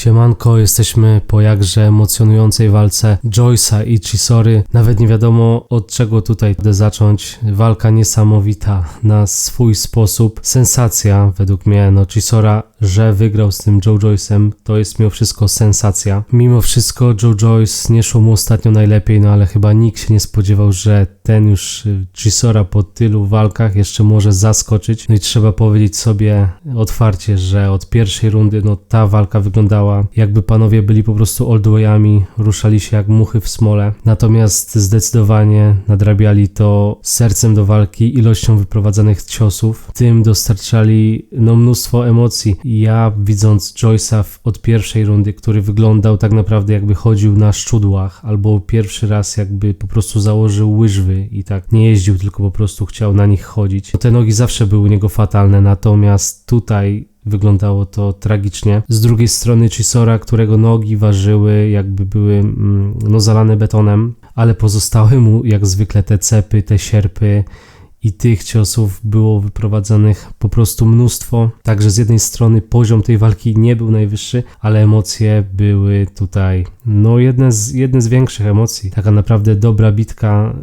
Siemanko, jesteśmy po jakże emocjonującej walce Joyce'a i Chisory. Nawet nie wiadomo od czego tutaj zacząć. Walka niesamowita na swój sposób. Sensacja według mnie. No Chisora, że wygrał z tym Joe Joyce'em, to jest mimo wszystko sensacja. Mimo wszystko Joe Joyce nie szło mu ostatnio najlepiej, no ale chyba nikt się nie spodziewał, że ten już y, Chisora po tylu walkach jeszcze może zaskoczyć. No i trzeba powiedzieć sobie otwarcie, że od pierwszej rundy no ta walka wyglądała jakby panowie byli po prostu oldwayami, ruszali się jak muchy w smole. Natomiast zdecydowanie nadrabiali to sercem do walki, ilością wyprowadzanych ciosów. Tym dostarczali no mnóstwo emocji. Ja widząc Joyce'a od pierwszej rundy, który wyglądał tak naprawdę jakby chodził na szczudłach, albo pierwszy raz jakby po prostu założył łyżwy i tak nie jeździł, tylko po prostu chciał na nich chodzić. Te nogi zawsze były u niego fatalne, natomiast tutaj wyglądało to tragicznie. Z drugiej strony Chisora, którego nogi ważyły, jakby były mm, no, zalane betonem, ale pozostały mu jak zwykle te cepy, te sierpy i tych ciosów było wyprowadzanych po prostu mnóstwo. Także z jednej strony poziom tej walki nie był najwyższy, ale emocje były tutaj, no jedne z, jedne z większych emocji. Taka naprawdę dobra bitka.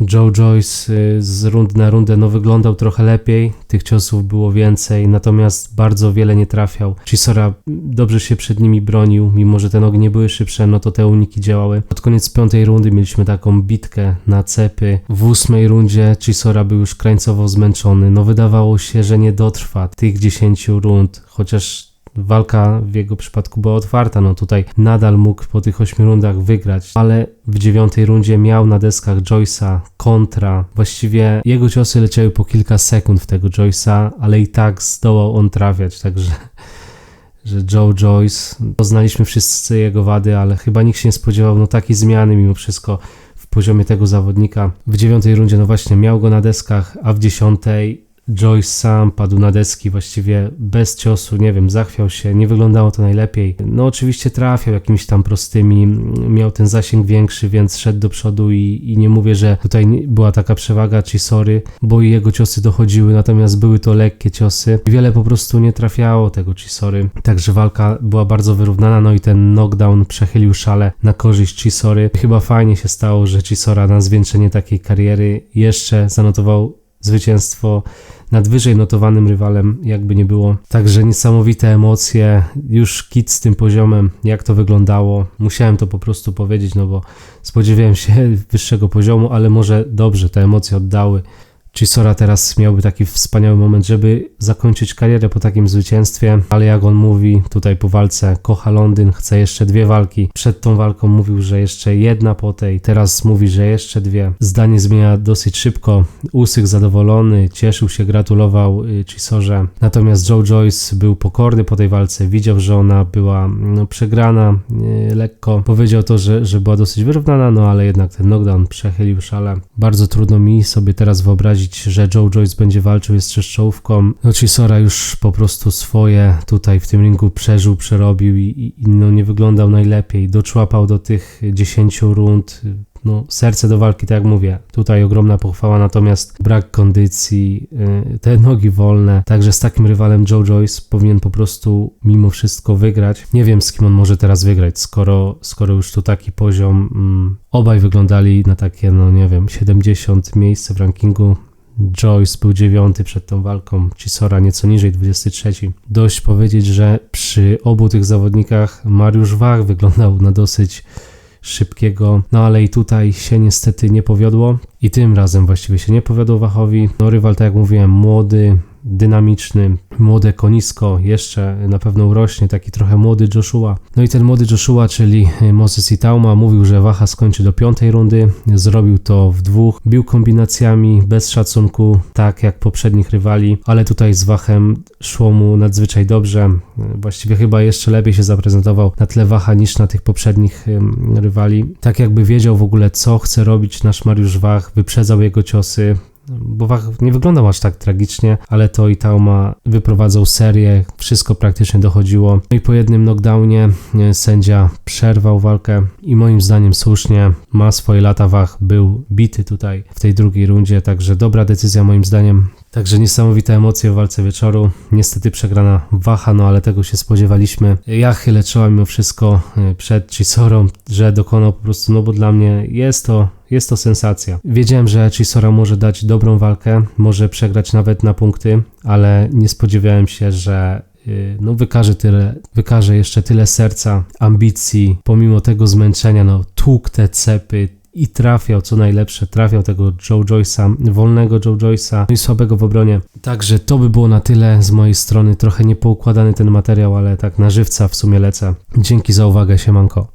Joe Joyce y, z rundy na rundę no wyglądał trochę lepiej, tych ciosów było więcej, natomiast bardzo wiele nie trafiał. Chisora dobrze się przed nimi bronił, mimo że te nogi nie były szybsze, no to te uniki działały. Pod koniec piątej rundy mieliśmy taką bitkę na cepy. W ósmej rundzie Chisora był już krańcowo zmęczony, no wydawało się, że nie dotrwa tych 10 rund, chociaż walka w jego przypadku była otwarta, no tutaj nadal mógł po tych 8 rundach wygrać, ale w dziewiątej rundzie miał na deskach Joyce'a kontra. Właściwie jego ciosy leciały po kilka sekund w tego Joyce'a, ale i tak zdołał on trafiać, także że Joe Joyce, poznaliśmy wszyscy jego wady, ale chyba nikt się nie spodziewał no takiej zmiany mimo wszystko w poziomie tego zawodnika. W dziewiątej rundzie no właśnie miał go na deskach, a w dziesiątej Joyce sam padł na deski właściwie bez ciosu, nie wiem, zachwiał się, nie wyglądało to najlepiej. No oczywiście trafiał jakimiś tam prostymi, miał ten zasięg większy, więc szedł do przodu i, i nie mówię, że tutaj była taka przewaga czy sorry, bo i jego ciosy dochodziły, natomiast były to lekkie ciosy. Wiele po prostu nie trafiało tego Chisory, także walka była bardzo wyrównana, no i ten knockdown przechylił szale na korzyść Chisory. Chyba fajnie się stało, że Chisora na zwieńczenie takiej kariery jeszcze zanotował zwycięstwo nad wyżej notowanym rywalem, jakby nie było. Także niesamowite emocje, już kit z tym poziomem, jak to wyglądało. Musiałem to po prostu powiedzieć, no bo spodziewałem się wyższego poziomu, ale może dobrze te emocje oddały. Chisora teraz miałby taki wspaniały moment, żeby zakończyć karierę po takim zwycięstwie, ale jak on mówi tutaj po walce, kocha Londyn, chce jeszcze dwie walki. Przed tą walką mówił, że jeszcze jedna po tej, teraz mówi, że jeszcze dwie. Zdanie zmienia dosyć szybko. Usyk zadowolony, cieszył się, gratulował y, Chisorze. Natomiast Joe Joyce był pokorny po tej walce, widział, że ona była no, przegrana y, lekko. Powiedział to, że, że była dosyć wyrównana, no ale jednak ten knockdown przechylił szale. Bardzo trudno mi sobie teraz wyobrazić, że Joe Joyce będzie walczył jeszcze z czołówką. No Chisora już po prostu swoje tutaj w tym ringu przeżył, przerobił i, i no, nie wyglądał najlepiej. Doczłapał do tych 10 rund. No, serce do walki, tak jak mówię, tutaj ogromna pochwała, natomiast brak kondycji, yy, te nogi wolne. Także z takim rywalem Joe Joyce powinien po prostu mimo wszystko wygrać. Nie wiem, z kim on może teraz wygrać, skoro, skoro już tu taki poziom. Mm, obaj wyglądali na takie, no nie wiem, 70 miejsce w rankingu. Joyce był dziewiąty przed tą walką, Chisora nieco niżej, 23. Dość powiedzieć, że przy obu tych zawodnikach Mariusz Wach wyglądał na dosyć szybkiego, no ale i tutaj się niestety nie powiodło i tym razem właściwie się nie powiodło Wachowi. No rywal, tak jak mówiłem, młody, dynamiczny, młode konisko, jeszcze na pewno urośnie, taki trochę młody Joshua. No i ten młody Joshua, czyli Moses Itauma, mówił, że Wacha skończy do piątej rundy, zrobił to w dwóch, bił kombinacjami, bez szacunku, tak jak poprzednich rywali, ale tutaj z Wachem szło mu nadzwyczaj dobrze, właściwie chyba jeszcze lepiej się zaprezentował na tle Wacha niż na tych poprzednich rywali. Tak jakby wiedział w ogóle co chce robić nasz Mariusz Wach, wyprzedzał jego ciosy, bo Wach nie wyglądał aż tak tragicznie, ale to i Tauma wyprowadzał serię, wszystko praktycznie dochodziło. No i po jednym knockdownie e, sędzia przerwał walkę i moim zdaniem słusznie ma swoje lata Wach, był bity tutaj w tej drugiej rundzie, także dobra decyzja moim zdaniem. Także niesamowite emocje w walce wieczoru. Niestety przegrana Wacha, no ale tego się spodziewaliśmy. Ja chylę czoła mimo wszystko e, przed Chisorą, że dokonał po prostu, no bo dla mnie jest to, jest to sensacja. Wiedziałem, że Chisora może dać dobrą walkę, może przegrać nawet na punkty, ale nie spodziewałem się, że y, no wykaże tyle, wykaże jeszcze tyle serca, ambicji, pomimo tego zmęczenia, no tłuk te cepy, i trafiał, co najlepsze, trafiał tego Joe Joyce'a, wolnego Joe Joyce'a, no i słabego w obronie. Także to by było na tyle z mojej strony. Trochę niepoukładany ten materiał, ale tak na żywca w sumie lecę. Dzięki za uwagę, siemanko.